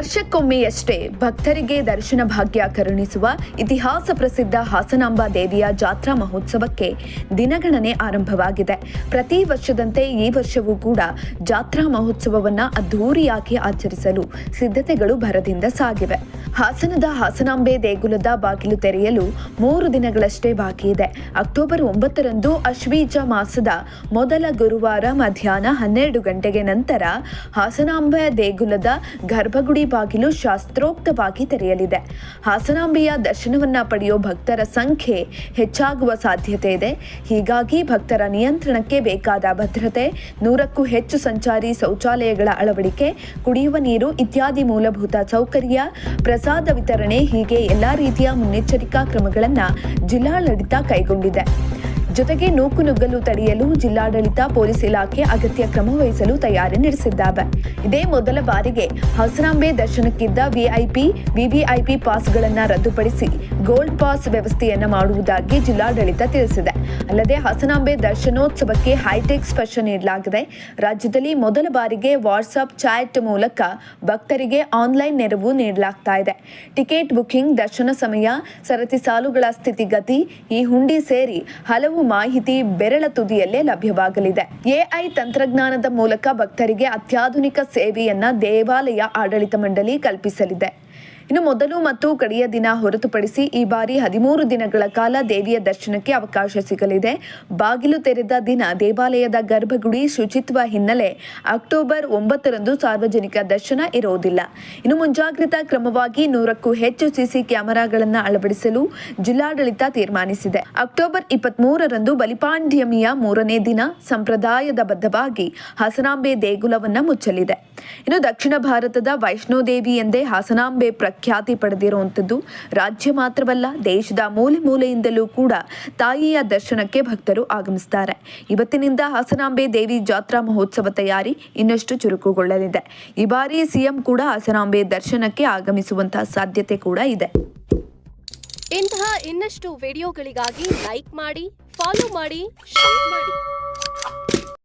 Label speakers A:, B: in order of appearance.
A: ವರ್ಷಕ್ಕೊಮ್ಮೆಯಷ್ಟೇ ಭಕ್ತರಿಗೆ ದರ್ಶನ ಭಾಗ್ಯ ಕರುಣಿಸುವ ಇತಿಹಾಸ ಪ್ರಸಿದ್ಧ ಹಾಸನಾಂಬ ದೇವಿಯ ಜಾತ್ರಾ ಮಹೋತ್ಸವಕ್ಕೆ ದಿನಗಣನೆ ಆರಂಭವಾಗಿದೆ. ಪ್ರತಿ ವರ್ಷದಂತೆ ಈ ವರ್ಷವೂ ಕೂಡ ಜಾತ್ರಾ ಮಹೋತ್ಸವವನ್ನ ಅದ್ಧೂರಿಯಾಗಿ ಆಚರಿಸಲು ಸಿದ್ಧತೆಗಳು ಭರದಿಂದ ಸಾಗಿವೆ. ಹಾಸನದ ಹಾಸನಾಂಬೆ ದೇಗುಲದ ಬಾಗಿಲು ತೆರೆಯಲು ಮೂರು ದಿನಗಳಷ್ಟೇ ಬಾಕಿ ಇದೆ. ಅಕ್ಟೋಬರ್ ಒಂಬತ್ತರಂದು ಅಶ್ವೀಜ ಮಾಸದ ಮೊದಲ ಗುರುವಾರ ಮಧ್ಯಾಹ್ನ ಹನ್ನೆರಡು ಗಂಟೆಗೆ ನಂತರ ಹಾಸನಾಂಬೆ ದೇಗುಲದ ಗರ್ಭಗುಡಿ ಬಾಗಿಲು ಶಾಸ್ತ್ರೋಕ್ತವಾಗಿ ತೆರೆಯಲಿದೆ. ಹಾಸನಾಂಬೆಯ ದರ್ಶನವನ್ನ ಪಡೆಯೋ ಭಕ್ತರ ಸಂಖ್ಯೆ ಹೆಚ್ಚಾಗುವ ಸಾಧ್ಯತೆ ಇದೆ. ಹೀಗಾಗಿ ಭಕ್ತರ ನಿಯಂತ್ರಣಕ್ಕೆ ಬೇಕಾದ ಭದ್ರತೆ, ನೂರಕ್ಕೂ ಹೆಚ್ಚು ಸಂಚಾರಿ ಶೌಚಾಲಯಗಳ ಅಳವಡಿಕೆ, ಕುಡಿಯುವ ನೀರು ಇತ್ಯಾದಿ ಮೂಲಭೂತ ಸೌಕರ್ಯ, ಪ್ರಸಾದ ವಿತರಣೆ ಹೀಗೆ ಎಲ್ಲಾ ರೀತಿಯ ಮುನ್ನೆಚ್ಚರಿಕಾ ಕ್ರಮಗಳನ್ನು ಜಿಲ್ಲಾಡಳಿತ ಕೈಗೊಂಡಿದೆ. ಜೊತೆಗೆ ನೂಕುನುಗ್ಗಲು ತಡೆಯಲು ಜಿಲ್ಲಾಡಳಿತ ಪೊಲೀಸ್ ಇಲಾಖೆ ಅಗತ್ಯ ಕ್ರಮ ವಹಿಸಲು ತಯಾರಿ ನಡೆಸಿದ್ದಾವೆ. ಇದೇ ಮೊದಲ ಬಾರಿಗೆ ಹಸರಾಂಬೆ ದರ್ಶನಕ್ಕಿದ್ದ ವಿಐಪಿ ವಿವಿಐಪಿ ಪಾಸ್ಗಳನ್ನು ರದ್ದುಪಡಿಸಿ ಗೋಲ್ಡ್ ಪಾಸ್ ವ್ಯವಸ್ಥೆಯನ್ನು ಮಾಡುವುದಾಗಿ ಜಿಲ್ಲಾಡಳಿತ ತಿಳಿಸಿದೆ. ಅಲ್ಲದೆ ಹಸನಾಂಬೆ ದರ್ಶನೋತ್ಸವಕ್ಕೆ ಹೈಟೆಕ್ ಸ್ಪರ್ಶ ನೀಡಲಾಗಿದೆ. ರಾಜ್ಯದಲ್ಲಿ ಮೊದಲ ಬಾರಿಗೆ ವಾಟ್ಸ್ಆಪ್ ಚಾಟ್ ಮೂಲಕ ಭಕ್ತರಿಗೆ ಆನ್ಲೈನ್ ನೆರವು ನೀಡಲಾಗ್ತಾ ಇದೆ. ಟಿಕೆಟ್ ಬುಕಿಂಗ್ ದರ್ಶನ ಸಮಯ, ಸರತಿ ಸಾಲುಗಳ ಸ್ಥಿತಿಗತಿ, ಈ ಹುಂಡಿ ಸೇರಿ ಹಲವು ಮಾಹಿತಿ ಬೆರಳ ತುದಿಯಲ್ಲೇ ಲಭ್ಯವಾಗಲಿದೆ. ಎಐ ತಂತ್ರಜ್ಞಾನದ ಮೂಲಕ ಭಕ್ತರಿಗೆ ಅತ್ಯಾಧುನಿಕ ಸೇವೆಯನ್ನ ದೇವಾಲಯ ಆಡಳಿತ ಮಂಡಳಿ ಕಲ್ಪಿಸಲಿದೆ. ಇನ್ನು ಮೊದಲು ಮತ್ತು ಕಡೆಯ ದಿನ ಹೊರತುಪಡಿಸಿ ಈ ಬಾರಿ ಹದಿಮೂರು ದಿನಗಳ ಕಾಲ ದೇವಿಯ ದರ್ಶನಕ್ಕೆ ಅವಕಾಶ ಸಿಗಲಿದೆ. ಬಾಗಿಲು ತೆರೆದ ದಿನ ದೇವಾಲಯದ ಗರ್ಭಗುಡಿ ಶುಚಿತ್ವ ಹಿನ್ನೆಲೆ ಅಕ್ಟೋಬರ್ ಒಂಬತ್ತರಂದು ಸಾರ್ವಜನಿಕ ದರ್ಶನ ಇರುವುದಿಲ್ಲ. ಇನ್ನು ಮುಂಜಾಗ್ರತಾ ಕ್ರಮವಾಗಿ ನೂರಕ್ಕೂ ಹೆಚ್ಚು ಸಿಸಿ ಕ್ಯಾಮೆರಾಗಳನ್ನು ಅಳವಡಿಸಲು ಜಿಲ್ಲಾಡಳಿತ ತೀರ್ಮಾನಿಸಿದೆ. ಅಕ್ಟೋಬರ್ ಇಪ್ಪತ್ಮೂರರಂದು ಬಲಿಪಾಂಡ್ಯಮಿಯ ಮೂರನೇ ದಿನ ಸಂಪ್ರದಾಯದ ಬದ್ಧವಾಗಿ ಹಸನಾಂಬೆ ದೇಗುಲವನ್ನು ಮುಚ್ಚಲಿದೆ. ಇನ್ನು ದಕ್ಷಿಣ ಭಾರತದ ವೈಷ್ಣೋದೇವಿ ಎಂದೇ ಹಾಸನಾಂಬೆ ಪ್ರಖ್ಯಾತಿ ಪಡೆದಿರುವಂಥದ್ದು ರಾಜ್ಯ ಮಾತ್ರವಲ್ಲ, ದೇಶದ ಮೂಲೆ ಮೂಲೆಯಿಂದಲೂ ಕೂಡ ತಾಯಿಯ ದರ್ಶನಕ್ಕೆ ಭಕ್ತರು ಆಗಮಿಸುತ್ತಾರೆ ಇವತ್ತಿನಿಂದ ಹಾಸನಾಂಬೆ ದೇವಿ ಜಾತ್ರಾ ಮಹೋತ್ಸವ ತಯಾರಿ ಇನ್ನಷ್ಟು ಚುರುಕುಗೊಳ್ಳಲಿದೆ. ಈ ಬಾರಿ ಸಿಎಂ ಕೂಡ ಹಾಸನಾಂಬೆ ದರ್ಶನಕ್ಕೆ ಆಗಮಿಸುವಂತಹ ಸಾಧ್ಯತೆ ಕೂಡ ಇದೆ.
B: ಇಂತಹ ಇನ್ನಷ್ಟು ವಿಡಿಯೋಗಳಿಗಾಗಿ ಲೈಕ್ ಮಾಡಿ, ಫಾಲೋ ಮಾಡಿ, ಶೇರ್ ಮಾಡಿ.